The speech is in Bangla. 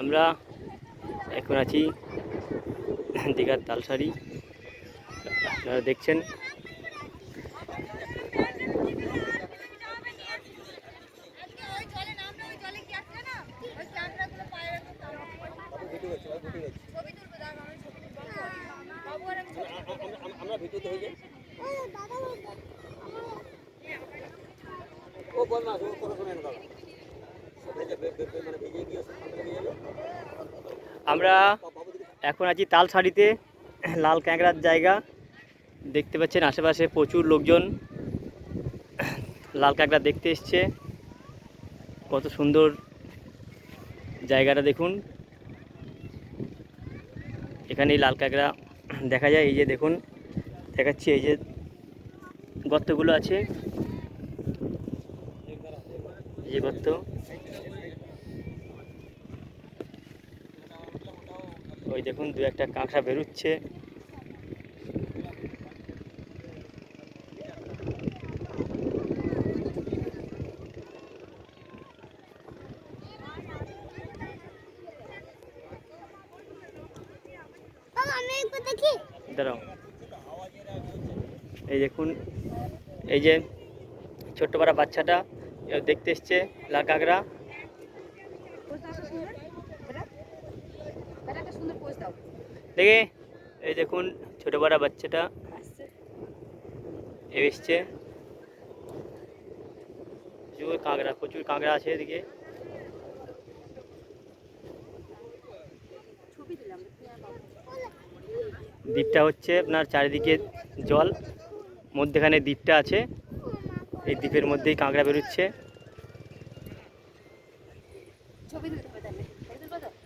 আমরা এখন আছি দীঘার তালসারি। আপনারা দেখছেন আজকে ওই জলে নামলে ওই জলে কি আসছে না ওই ক্যামেরাগুলো পায়ে রাখো ছবি তুলবো দাঁড়াও আমি ছবি তুলবো বাবু আর আমি ছবি তুলবো। আমরা হয়ে যাই। ও বল না কোনো এখন আছি তালসারিতে লাল ক্যাংরার জায়গা। দেখতে পাচ্ছেন আশেপাশে প্রচুর লোকজন লাল কাঁকড়া দেখতে এসছে। কত সুন্দর জায়গাটা দেখুন। এখানে লাল কাঁকড়া দেখা যায়। এই যে দেখুন, দেখাচ্ছি এই যে গর্তগুলো আছে। এই যে গর্ত। ওই দেখুন, দু একটা কাঁকড়া বেরোচ্ছে। দাঁড়াও। এই দেখুন, এই যে ছোট্ট পাড়া বাচ্চাটা দেখতে এসছে লাল কাঁকড়া। দেখে, এই দেখুন ছোট পাড়া বাচ্চাটা। এসছে। প্রচুর কাঁকড়া প্রচুর কাঁকড়া আছে এদিকে ছবি দিলাম দ্বীপটা হচ্ছে আপনার চারিদিকে জল, মধ্যেখানে দ্বীপটা আছে। এই দ্বীপের মধ্যেই কাঁকড়া বেরোচ্ছে। ছবি তুলতে হবে তাহলে।